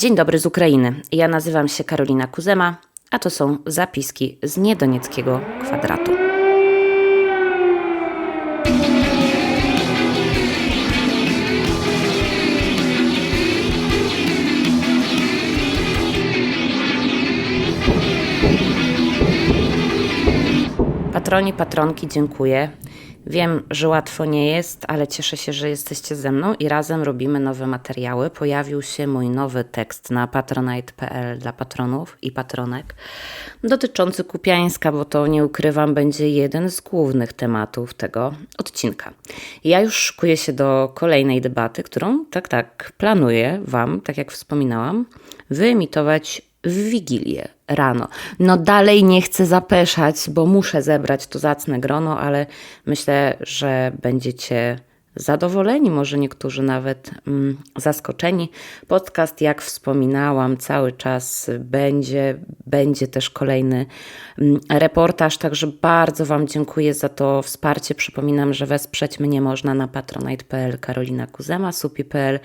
Dzień dobry z Ukrainy. Ja nazywam się Karolina Kuzema, a to są zapiski z niedonieckiego kwadratu. Patroni, patronki, dziękuję. Wiem, że łatwo nie jest, ale cieszę się, że jesteście ze mną i razem robimy nowe materiały. Pojawił się mój nowy tekst na patronite.pl dla patronów i patronek dotyczący Kupiańska, bo to nie ukrywam, będzie jeden z głównych tematów tego odcinka. Ja już szykuję się do kolejnej debaty, którą tak, tak planuję Wam, tak jak wspominałam, wyemitować w Wigilię rano. No dalej nie chcę zapeszać, bo muszę zebrać to zacne grono, ale myślę, że będziecie zadowoleni, może niektórzy nawet mm, zaskoczeni. Podcast, jak wspominałam, cały czas będzie, będzie też kolejny mm, reportaż, także bardzo Wam dziękuję za to wsparcie. Przypominam, że wesprzeć mnie można na patronite.pl Karolina Kuzema, supi.pl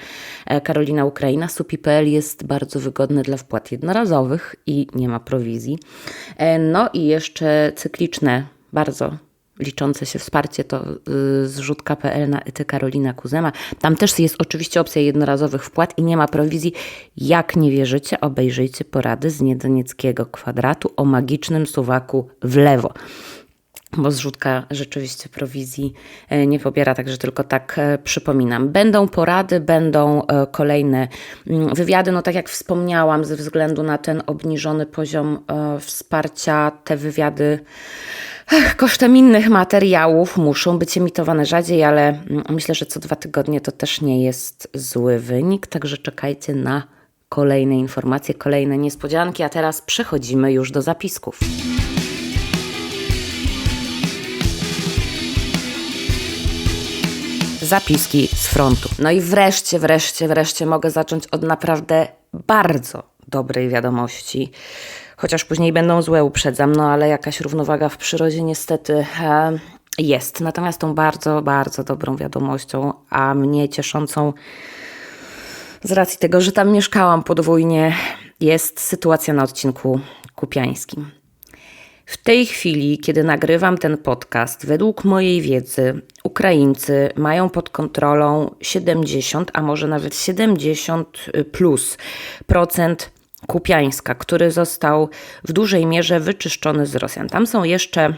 e, Karolina Ukraina. Supi.pl jest bardzo wygodny dla wpłat jednorazowych i nie ma prowizji. E, no i jeszcze cykliczne, bardzo liczące się wsparcie to y, zrzutka.pl na ety Karolina Kuzema. Tam też jest oczywiście opcja jednorazowych wpłat i nie ma prowizji. Jak nie wierzycie, obejrzyjcie porady z niedonieckiego kwadratu o magicznym suwaku w lewo bo zrzutka rzeczywiście prowizji e, nie pobiera, także tylko tak e, przypominam. Będą porady, będą e, kolejne mm, wywiady. No tak jak wspomniałam, ze względu na ten obniżony poziom wsparcia, te wywiady Ech, kosztem innych materiałów muszą być emitowane rzadziej, ale mm, myślę, że co dwa tygodnie to też nie jest zły wynik, także czekajcie na kolejne informacje, kolejne niespodzianki, a teraz przechodzimy już do zapisków. Zapiski z frontu. No i wreszcie, wreszcie, wreszcie mogę zacząć od naprawdę bardzo dobrej wiadomości chociaż później będą złe, uprzedzam, no ale jakaś równowaga w przyrodzie niestety e, jest. Natomiast tą bardzo, bardzo dobrą wiadomością, a mnie cieszącą z racji tego, że tam mieszkałam podwójnie, jest sytuacja na odcinku kupiańskim. W tej chwili, kiedy nagrywam ten podcast, według mojej wiedzy, Ukraińcy mają pod kontrolą 70, a może nawet 70 plus procent Kupiańska, który został w dużej mierze wyczyszczony z Rosjan. Tam są jeszcze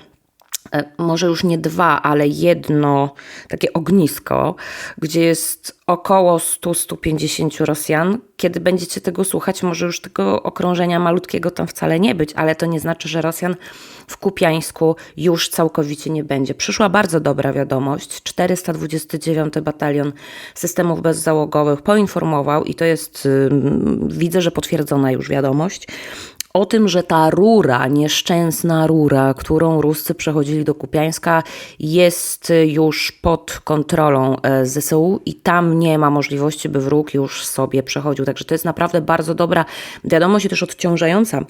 może już nie dwa, ale jedno takie ognisko, gdzie jest około 100-150 Rosjan. Kiedy będziecie tego słuchać, może już tego okrążenia malutkiego tam wcale nie być, ale to nie znaczy, że Rosjan w Kupiańsku już całkowicie nie będzie. Przyszła bardzo dobra wiadomość. 429 Batalion Systemów Bezzałogowych poinformował, i to jest, widzę, że potwierdzona już wiadomość, o tym, że ta rura, nieszczęsna rura, którą Ruscy przechodzili do Kupiańska, jest już pod kontrolą e, ZSU i tam nie ma możliwości, by wróg już sobie przechodził. Także to jest naprawdę bardzo dobra wiadomość i też odciążająca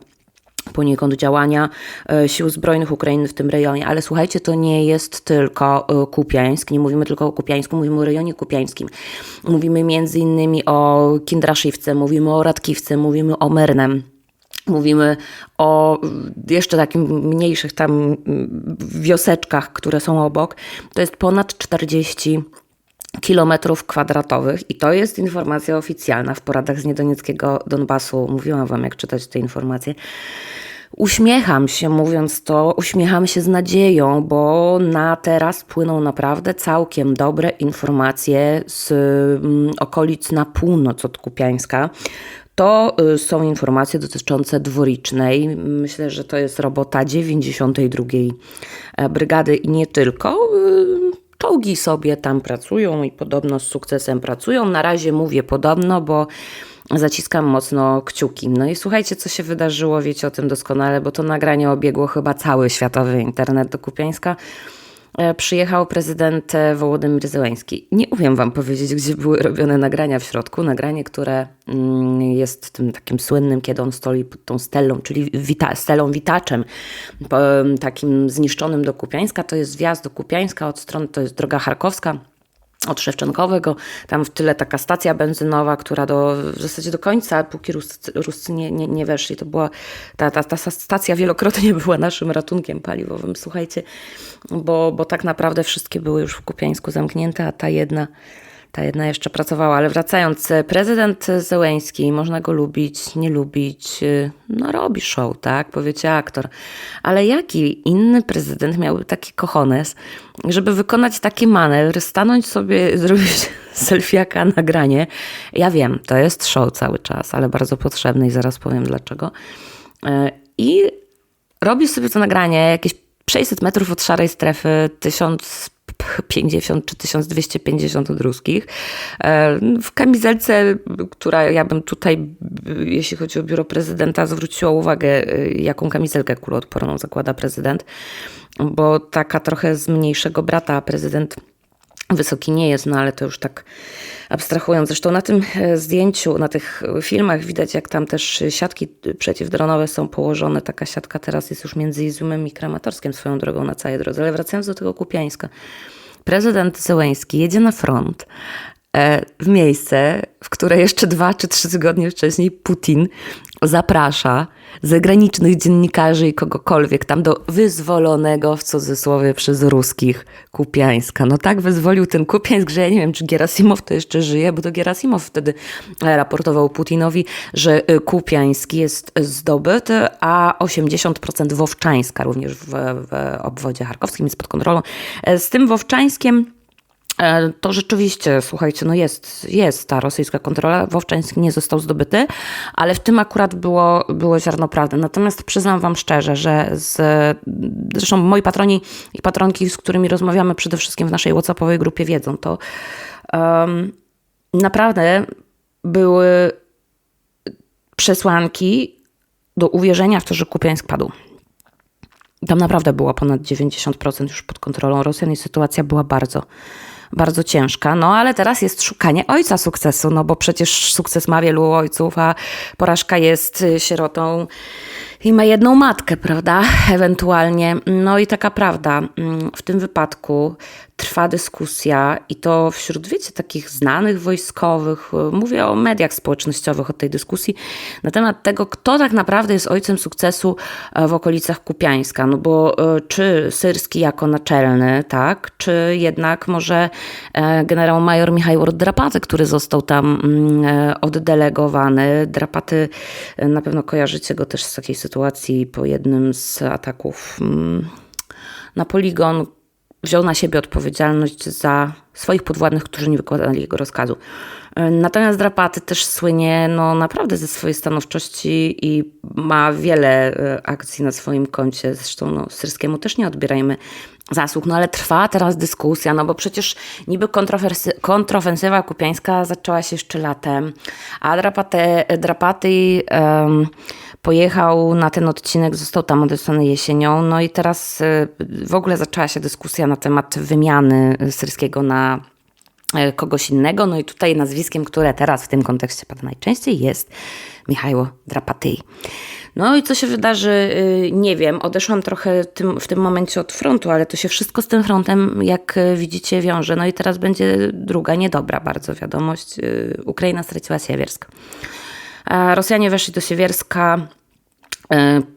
poniekąd działania e, sił zbrojnych Ukrainy w tym rejonie. Ale słuchajcie, to nie jest tylko e, Kupiańsk, nie mówimy tylko o Kupiańsku, mówimy o rejonie kupiańskim. Mówimy między innymi o Kindraszywce, mówimy o Radkiwce, mówimy o Mernem. Mówimy o jeszcze takich mniejszych tam wioseczkach, które są obok. To jest ponad 40 kilometrów kwadratowych i to jest informacja oficjalna w poradach z niedonieckiego Donbasu. Mówiłam Wam, jak czytać te informacje. Uśmiecham się mówiąc to, uśmiecham się z nadzieją, bo na teraz płyną naprawdę całkiem dobre informacje z mm, okolic na północ od Kupiańska. To y, są informacje dotyczące dworicznej. Myślę, że to jest robota 92 e, Brygady i nie tylko. Y, czołgi sobie tam pracują i podobno z sukcesem pracują. Na razie mówię podobno, bo zaciskam mocno kciuki. No i słuchajcie, co się wydarzyło, wiecie o tym doskonale, bo to nagranie obiegło chyba cały światowy internet do Kupiańska. E, przyjechał prezydent e, Wołodymyr Zełański. Nie umiem wam powiedzieć, gdzie były robione nagrania w środku. Nagranie, które mm, jest tym takim słynnym, kiedy on stoi pod tą stelą, czyli wita stelą witaczem, takim zniszczonym do Kupiańska. To jest wjazd do Kupiańska od strony, to jest droga charkowska od Szewczenkowego, tam w tyle taka stacja benzynowa, która do, w zasadzie do końca, póki Ruscy, nie, nie, nie weszli, to była, ta, ta, ta stacja wielokrotnie była naszym ratunkiem paliwowym, słuchajcie, bo, bo tak naprawdę wszystkie były już w Kupiańsku zamknięte, a ta jedna ta jedna jeszcze pracowała, ale wracając, prezydent Zełęński, można go lubić, nie lubić, no robi show, tak, powiecie aktor, ale jaki inny prezydent miałby taki kochones, żeby wykonać taki manewr, stanąć sobie, zrobić selfiaka nagranie. Ja wiem, to jest show cały czas, ale bardzo potrzebny i zaraz powiem dlaczego. I robi sobie to nagranie jakieś 600 metrów od szarej strefy, 1000 50 czy 1250 od ruskich. E, w kamizelce, która ja bym tutaj, jeśli chodzi o biuro prezydenta, zwróciła uwagę, e, jaką kamizelkę kuloodporną zakłada prezydent, bo taka trochę z mniejszego brata prezydent wysoki nie jest, no ale to już tak abstrahując. Zresztą na tym e, zdjęciu, na tych filmach widać, jak tam też siatki przeciwdronowe są położone. Taka siatka teraz jest już między Izumem i Kramatorskiem swoją drogą na całej drodze. Ale wracając do tego Kupiańska. Prezydent Zełęński jedzie na front w miejsce, w które jeszcze dwa czy trzy tygodnie wcześniej Putin zaprasza zagranicznych dziennikarzy i kogokolwiek tam do wyzwolonego w cudzysłowie przez ruskich Kupiańska. No tak wyzwolił ten Kupiańsk, że ja nie wiem, czy Gerasimow to jeszcze żyje, bo to Gerasimow wtedy raportował Putinowi, że y, Kupiański jest zdobyty, a 80% Wowczańska również w, w obwodzie charkowskim jest pod kontrolą. E, z tym Wowczańskiem E, to rzeczywiście, słuchajcie, no jest, jest ta rosyjska kontrola. Wowczańsk nie został zdobyty, ale w tym akurat było, było ziarno prawdy. Natomiast przyznam Wam szczerze, że z, zresztą moi patroni i patronki, z którymi rozmawiamy przede wszystkim w naszej WhatsAppowej grupie, wiedzą to. Um, naprawdę były przesłanki do uwierzenia w to, że Kupiańsk padł. Tam naprawdę było ponad 90% już pod kontrolą Rosjan i sytuacja była bardzo, bardzo ciężka. No ale teraz jest szukanie ojca sukcesu, no bo przecież sukces ma wielu ojców, a porażka jest y, sierotą i ma jedną matkę, prawda? Ewentualnie. No i taka prawda. Mm, w tym wypadku trwa dyskusja i to wśród, wiecie, takich znanych wojskowych, mówię o mediach społecznościowych, o tej dyskusji na temat tego, kto tak naprawdę jest ojcem sukcesu e, w okolicach Kupiańska. No bo e, czy Syrski jako naczelny, tak, czy jednak może e, generał major Michał Drapaty, który został tam mm, oddelegowany. Drapaty, na pewno kojarzycie go też z takiej sytuacji po jednym z ataków mm, na poligon, wziął na siebie odpowiedzialność za swoich podwładnych, którzy nie wykładali jego rozkazu. Natomiast Drapaty też słynie no, naprawdę ze swojej stanowczości i ma wiele e, akcji na swoim koncie. Zresztą no, Syrskiemu też nie odbierajmy zasług, no ale trwa teraz dyskusja, no bo przecież niby kontrofensywa kupiańska zaczęła się jeszcze latem, a Drapaty, Drapaty um, pojechał na ten odcinek, został tam odesłany jesienią, no i teraz y, w ogóle zaczęła się dyskusja na temat wymiany Syrskiego na e, kogoś innego. No i tutaj nazwiskiem, które teraz w tym kontekście pada najczęściej jest Michał Drapatyi. No i co się wydarzy, y, nie wiem. Odeszłam trochę tym, w tym momencie od frontu, ale to się wszystko z tym frontem, jak y, widzicie, wiąże. No i teraz będzie druga, niedobra bardzo wiadomość. Ukraina straciła Siewiersk. Rosjanie weszli do Siewierska E,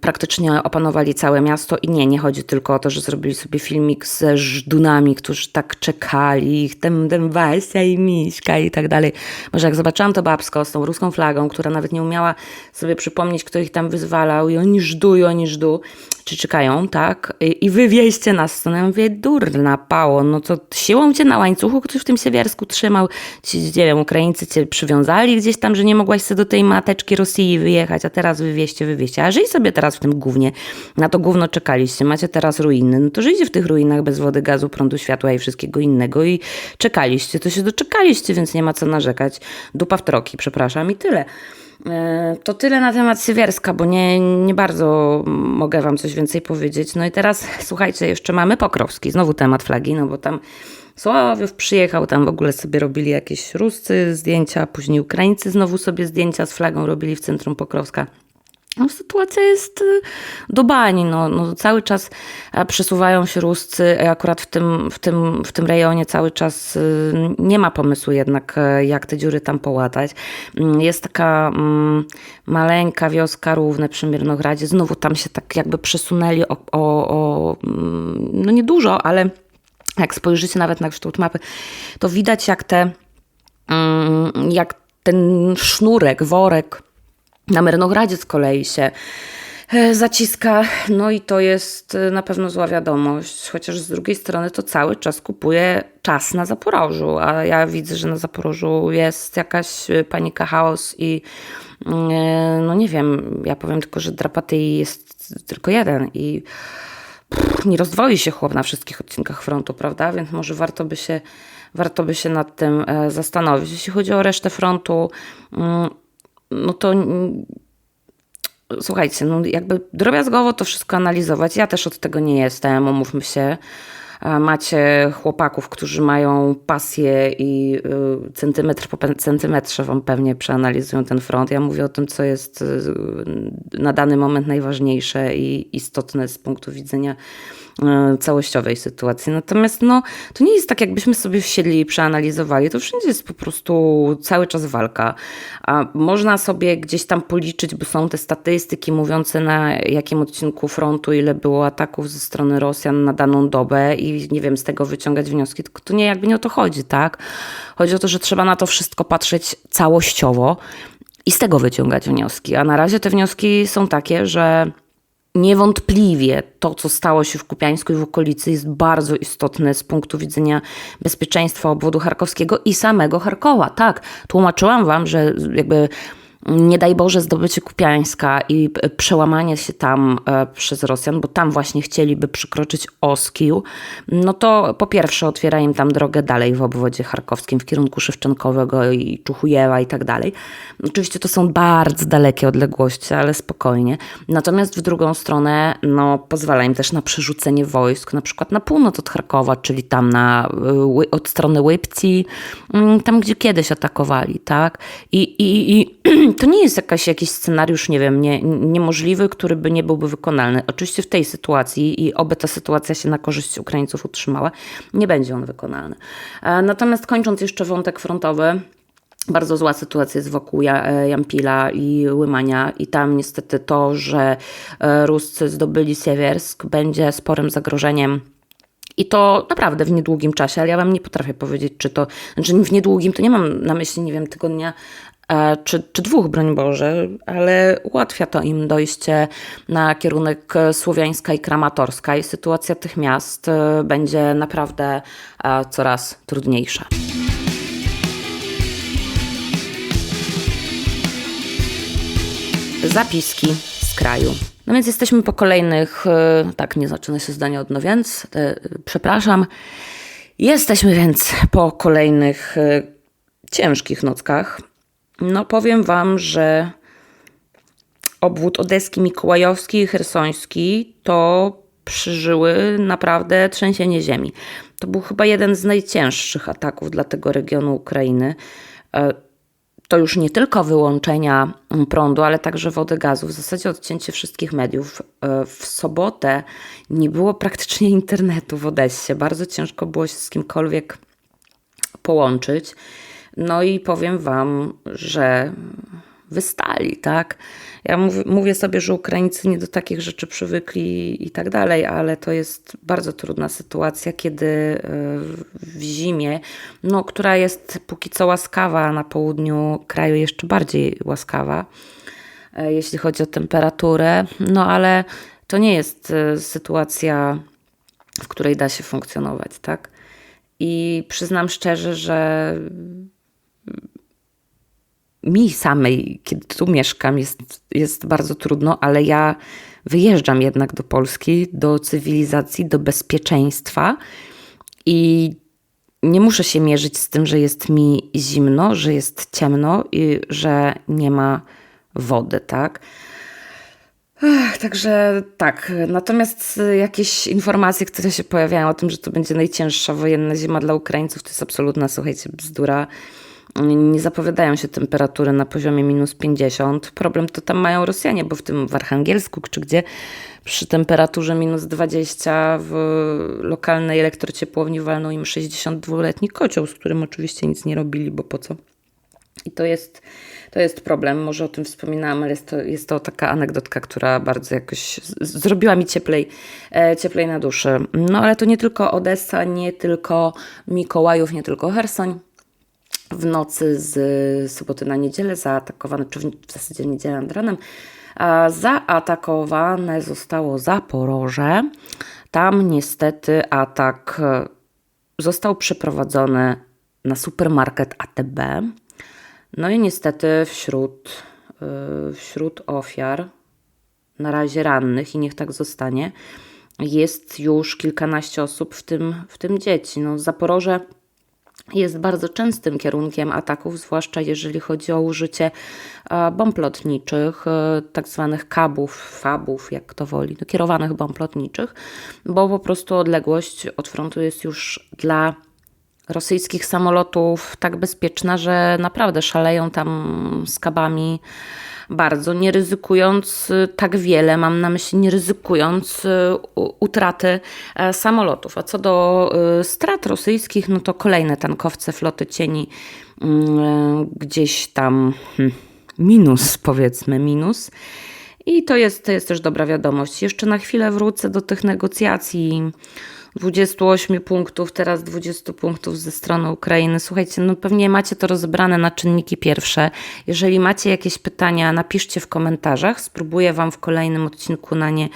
praktycznie opanowali całe miasto i nie, nie chodzi tylko o to, że zrobili sobie filmik ze żdunami, którzy tak czekali, ten, ten Wasia i Miśka i tak dalej. Może jak zobaczyłam to babsko z tą ruską flagą, która nawet nie umiała sobie przypomnieć, kto ich tam wyzwalał i oni żdu i oni żdu, czy czekają, tak? I, i wywieźcie nas. To ja mówię, durna pało, no to siłą cię na łańcuchu ktoś w tym Siewiersku trzymał, ci, nie wiem, Ukraińcy cię przywiązali gdzieś tam, że nie mogłaś sobie do tej mateczki Rosji wyjechać, a teraz wywieźcie, wywieźcie. A żyj sobie teraz w tym głównie. Na to gówno czekaliście, macie teraz ruiny, no to żyjcie w tych ruinach bez wody, gazu, prądu, światła i wszystkiego innego i czekaliście, to się doczekaliście, więc nie ma co narzekać. Dupa w troki, przepraszam i tyle. E, to tyle na temat Siewierska, bo nie, nie bardzo mogę Wam coś więcej powiedzieć. No i teraz słuchajcie, jeszcze mamy Pokrowski, znowu temat flagi, no bo tam Sławiów przyjechał, tam w ogóle sobie robili jakieś Ruscy zdjęcia, później Ukraińcy znowu sobie zdjęcia z flagą robili w centrum Pokrowska. No, sytuacja jest y, do bani. No, no, cały czas e, przesuwają się Ruscy, akurat w tym, w, tym, w tym rejonie cały czas y, nie ma pomysłu jednak, e, jak te dziury tam połatać. Mm, jest taka mm, maleńka wioska Równe przy Mirnogradzie. Znowu tam się tak jakby przesunęli o, o, o mm, no niedużo, ale jak spojrzycie nawet na kształt mapy, to widać jak te, jak ten sznurek, worek na Myrnogradzie z kolei się e, zaciska, no i to jest e, na pewno zła wiadomość, chociaż z drugiej strony to cały czas kupuje czas na Zaporożu, a ja widzę, że na Zaporożu jest jakaś e, panika, chaos i no nie wiem, ja powiem tylko, że Drapatyi jest tylko jeden i pff, nie rozdwoi się chłop na wszystkich odcinkach frontu, prawda, więc może warto by się warto by się nad tym zastanowić. Jeśli chodzi o resztę frontu, mm, no to słuchajcie, no jakby drobiazgowo to wszystko analizować. Ja też od tego nie jestem, umówmy się. Macie chłopaków, którzy mają pasję i y, centymetr po centymetrze wam pewnie przeanalizują ten front. Ja mówię o tym, co jest y, na dany moment najważniejsze i istotne z punktu widzenia E, całościowej sytuacji. Natomiast no, to nie jest tak, jakbyśmy sobie wsiedli i przeanalizowali. To wszędzie jest po prostu cały czas walka. A można sobie gdzieś tam policzyć, bo są te statystyki mówiące na jakim odcinku frontu, ile było ataków ze strony Rosjan na daną dobę i nie wiem, z tego wyciągać wnioski. Tylko to nie jakby nie o to chodzi, tak? Chodzi o to, że trzeba na to wszystko patrzeć całościowo i z tego wyciągać wnioski. A na razie te wnioski są takie, że Niewątpliwie to, co stało się w Kupiańsku i w okolicy, jest bardzo istotne z punktu widzenia bezpieczeństwa obwodu charkowskiego i samego Charkowa. Tak, tłumaczyłam wam, że jakby nie daj Boże zdobycie Kupiańska i przełamanie się tam e, przez Rosjan, bo tam właśnie chcieliby przykroczyć Oskił, no to po pierwsze otwiera im tam drogę dalej w obwodzie charkowskim w kierunku Szewczenkowego i Czuchujewa i tak dalej. Oczywiście to są bardzo dalekie odległości, ale spokojnie. Natomiast w drugą stronę no, pozwala im też na przerzucenie wojsk, na przykład na północ od Charkowa, czyli tam na, e, od strony Łypci, mm, tam gdzie kiedyś atakowali, tak? I, i, i to nie jest jakaś, jakiś scenariusz, nie wiem, nie, niemożliwy, który by nie byłby wykonalny. Oczywiście w tej sytuacji i oby ta sytuacja się na korzyść Ukraińców utrzymała, nie będzie on wykonalny. E, natomiast kończąc jeszcze wątek frontowy, bardzo zła sytuacja jest wokół e, Jampila i Łymania i tam niestety to, że e, Ruscy zdobyli Siewiersk będzie sporym zagrożeniem i to naprawdę w niedługim czasie, ale ja Wam nie potrafię powiedzieć, czy to, znaczy w niedługim to nie mam na myśli, nie wiem, tygodnia czy, czy dwóch, broń Boże, ale ułatwia to im dojście na kierunek Słowiańska i Kramatorska i sytuacja tych miast e, będzie naprawdę e, coraz trudniejsza. Zapiski z kraju. No więc jesteśmy po kolejnych, tak, nie zaczyna się zdanie od no więc, przepraszam. Jesteśmy więc po kolejnych ciężkich nockach. No powiem Wam, że obwód odeski, mikołajowski i chersoński to przeżyły naprawdę trzęsienie ziemi. To był chyba jeden z najcięższych ataków dla tego regionu Ukrainy. E, to już nie tylko wyłączenia prądu, ale także wody gazu, w zasadzie odcięcie wszystkich mediów. E, w sobotę nie było praktycznie internetu w Odessie. Bardzo ciężko było się z kimkolwiek połączyć. No i powiem Wam, że wystali, tak? Ja mówię, sobie, że Ukraińcy nie do takich rzeczy przywykli i tak dalej, ale to jest bardzo trudna sytuacja, kiedy e, w zimie, no, która jest póki co łaskawa, na południu kraju jeszcze bardziej łaskawa, e, jeśli chodzi o temperaturę, no ale to nie jest e, sytuacja, w której da się funkcjonować, tak? I przyznam szczerze, że mi samej, kiedy tu mieszkam, jest, jest bardzo trudno, ale ja wyjeżdżam jednak do Polski, do cywilizacji, do bezpieczeństwa i nie muszę się mierzyć z tym, że jest mi zimno, że jest ciemno i że nie ma wody, tak? Także tak. Natomiast jakieś informacje, które się pojawiają o tym, że to będzie najcięższa wojenna zima dla Ukraińców, to jest absolutna, słuchajcie, bzdura. Nie zapowiadają się temperatury na poziomie minus 50. Problem to tam mają Rosjanie, bo w tym w Archangelsku czy gdzie przy temperaturze minus 20 w lokalnej elektrociepłowni walną im 62-letni kocioł, z którym oczywiście nic nie robili, bo po co? I to jest, to jest problem. Może o tym wspominałam, ale jest to, jest to taka anegdotka, która bardzo jakoś zrobiła mi cieplej, e, cieplej na duszy. No ale to nie tylko Odessa, nie tylko Mikołajów, nie tylko Hersoń. W nocy z soboty na niedzielę zaatakowane, czy w zasadzie niedzielę nad ranem, zaatakowane zostało Zaporoże. Tam niestety atak został przeprowadzony na supermarket ATB. No i niestety wśród, y, wśród ofiar, na razie rannych, i niech tak zostanie, jest już kilkanaście osób, w tym, w tym dzieci. No, Zaporoże jest bardzo częstym kierunkiem ataków, zwłaszcza jeżeli chodzi o użycie bomb lotniczych, e, tak zwanych kabów, fabów, jak to woli, no, kierowanych bomb lotniczych, bo po prostu odległość od frontu jest już dla rosyjskich samolotów tak bezpieczna, że naprawdę szaleją tam z kabami bardzo, nie ryzykując y, tak wiele, mam na myśli nie ryzykując y, utraty e, samolotów. A co do y, strat rosyjskich, no to kolejne tankowce floty cieni mm, gdzieś tam hmm, minus, powiedzmy minus. I to jest, to jest też dobra wiadomość. Jeszcze na chwilę wrócę do tych negocjacji 28 punktów, teraz 20 punktów ze strony Ukrainy. Słuchajcie, no pewnie macie to rozebrane na czynniki pierwsze. Jeżeli macie jakieś pytania, napiszcie w komentarzach. Spróbuję Wam w kolejnym odcinku na nie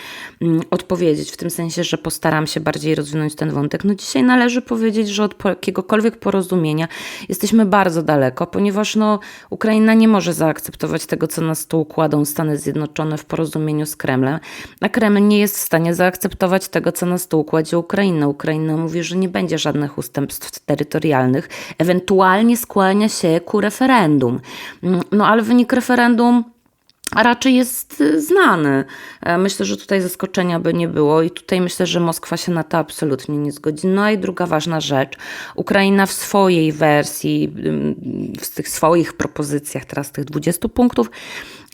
mm, odpowiedzieć, w tym sensie, że postaram się bardziej rozwinąć ten wątek. No dzisiaj należy powiedzieć, że od jakiegokolwiek porozumienia jesteśmy bardzo daleko, ponieważ no, Ukraina nie może zaakceptować tego, co na stół kładą Stany Zjednoczone w porozumieniu z Kremlem, a Kreml nie jest w stanie zaakceptować tego, co na stół kładzie Ukraina. Ukrainę. Ukraina mówi, że nie będzie żadnych ustępstw terytorialnych, ewentualnie skłania się ku referendum. Mm, no ale wynik referendum raczej jest y, znany. E, myślę, że tutaj zaskoczenia by nie było i tutaj myślę, że Moskwa się na to absolutnie nie zgodzi. No i druga ważna rzecz. Ukraina w swojej wersji, w tych swoich propozycjach, teraz tych 20 punktów,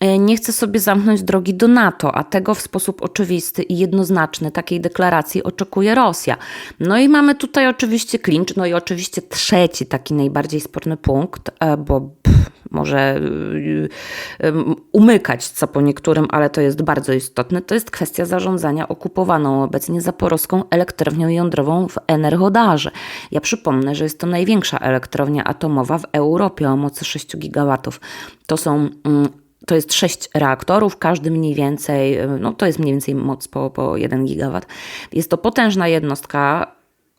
nie chce sobie zamknąć drogi do NATO, a tego w sposób oczywisty i jednoznaczny takiej deklaracji oczekuje Rosja. No i mamy tutaj oczywiście klincz, no i oczywiście trzeci taki najbardziej sporny punkt, e, bo pff, może e, umykać co po niektórym, ale to jest bardzo istotne, to jest kwestia zarządzania okupowaną obecnie zaporowską elektrownią jądrową w Energodarze. Ja przypomnę, że jest to największa elektrownia atomowa w Europie o mocy 6 gigawatów. To są mm, to jest sześć reaktorów, każdy mniej więcej, no to jest mniej więcej moc po, po 1 gigawatt. Jest to potężna jednostka.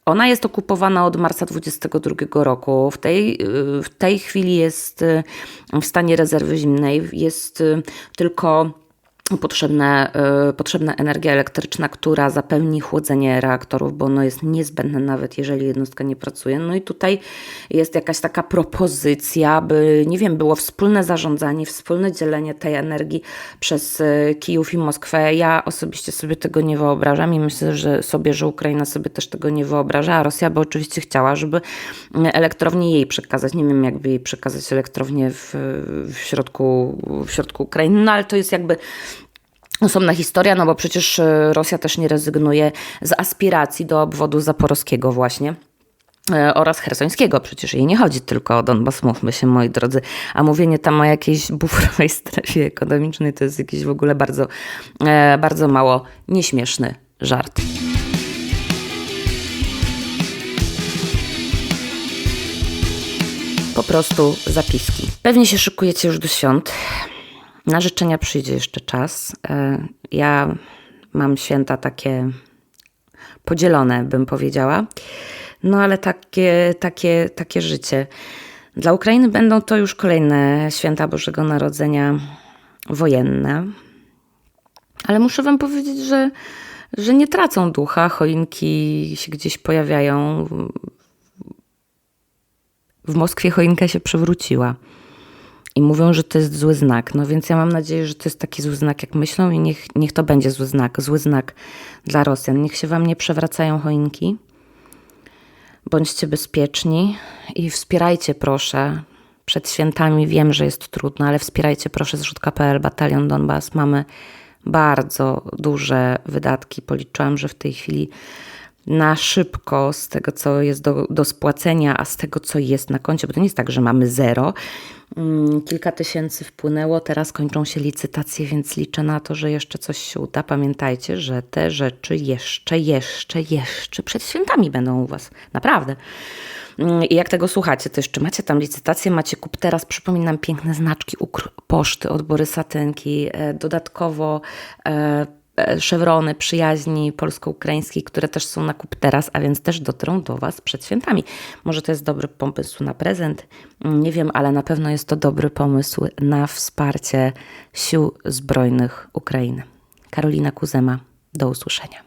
Ona jest okupowana od marca 2022 roku. W tej, w tej chwili jest w stanie rezerwy zimnej. Jest tylko potrzebne, y, potrzebna energia elektryczna, która zapewni chłodzenie reaktorów, bo ono jest niezbędne nawet jeżeli jednostka nie pracuje. No i tutaj jest jakaś taka propozycja, by, nie wiem, było wspólne zarządzanie, wspólne dzielenie tej energii przez y, Kijów i Moskwę. Ja osobiście sobie tego nie wyobrażam i myślę, że sobie, że Ukraina sobie też tego nie wyobraża, a Rosja by oczywiście chciała, żeby y, elektrownię jej przekazać. Nie wiem, jakby jej przekazać elektrownię w, w, środku, w środku Ukrainy, no ale to jest jakby osobna historia, no bo przecież e, Rosja też nie rezygnuje z aspiracji do obwodu zaporowskiego właśnie e, oraz hersońskiego. Przecież jej nie chodzi tylko o Donbas, mówmy się moi drodzy. A mówienie tam o jakiejś buforowej strefie ekonomicznej to jest jakiś w ogóle bardzo, e, bardzo mało nieśmieszny żart. Po prostu zapiski. Pewnie się szykujecie już do świąt. Na życzenia przyjdzie jeszcze czas. E, ja mam święta takie podzielone, bym powiedziała. No ale takie, takie, takie życie. Dla Ukrainy będą to już kolejne święta Bożego Narodzenia wojenne. Ale muszę Wam powiedzieć, że, że nie tracą ducha. Choinki się gdzieś pojawiają. W Moskwie choinka się przewróciła. I mówią, że to jest zły znak. No więc ja mam nadzieję, że to jest taki zły znak, jak myślą, i niech, niech to będzie zły znak, zły znak dla Rosjan. Niech się wam nie przewracają choinki. Bądźcie bezpieczni i wspierajcie, proszę, Przed świętami wiem, że jest trudno, ale wspierajcie proszę zrzutka.pl, Batalion Donbas. Mamy bardzo duże wydatki. Policzyłam, że w tej chwili na szybko z tego, co jest do, do spłacenia, a z tego, co jest na koncie, bo to nie jest tak, że mamy zero. Mm, Kilka tysięcy wpłynęło, teraz kończą się licytacje, więc liczę na to, że jeszcze coś się uda. Pamiętajcie, że te rzeczy jeszcze, jeszcze, jeszcze przed świętami będą u Was. Naprawdę. Mm, I jak tego słuchacie, to jeszcze macie tam licytację, macie kup teraz, przypominam, piękne znaczki Ukr Poczty od Borysa e, dodatkowo e, szewrony przyjaźni polsko-ukraińskiej, które też są na kup teraz, a więc też dotrą do Was przed świętami. Może to jest dobry pomysł na prezent, nie wiem, ale na pewno jest to dobry pomysł na wsparcie sił zbrojnych Ukrainy. Karolina Kuzema, do usłyszenia.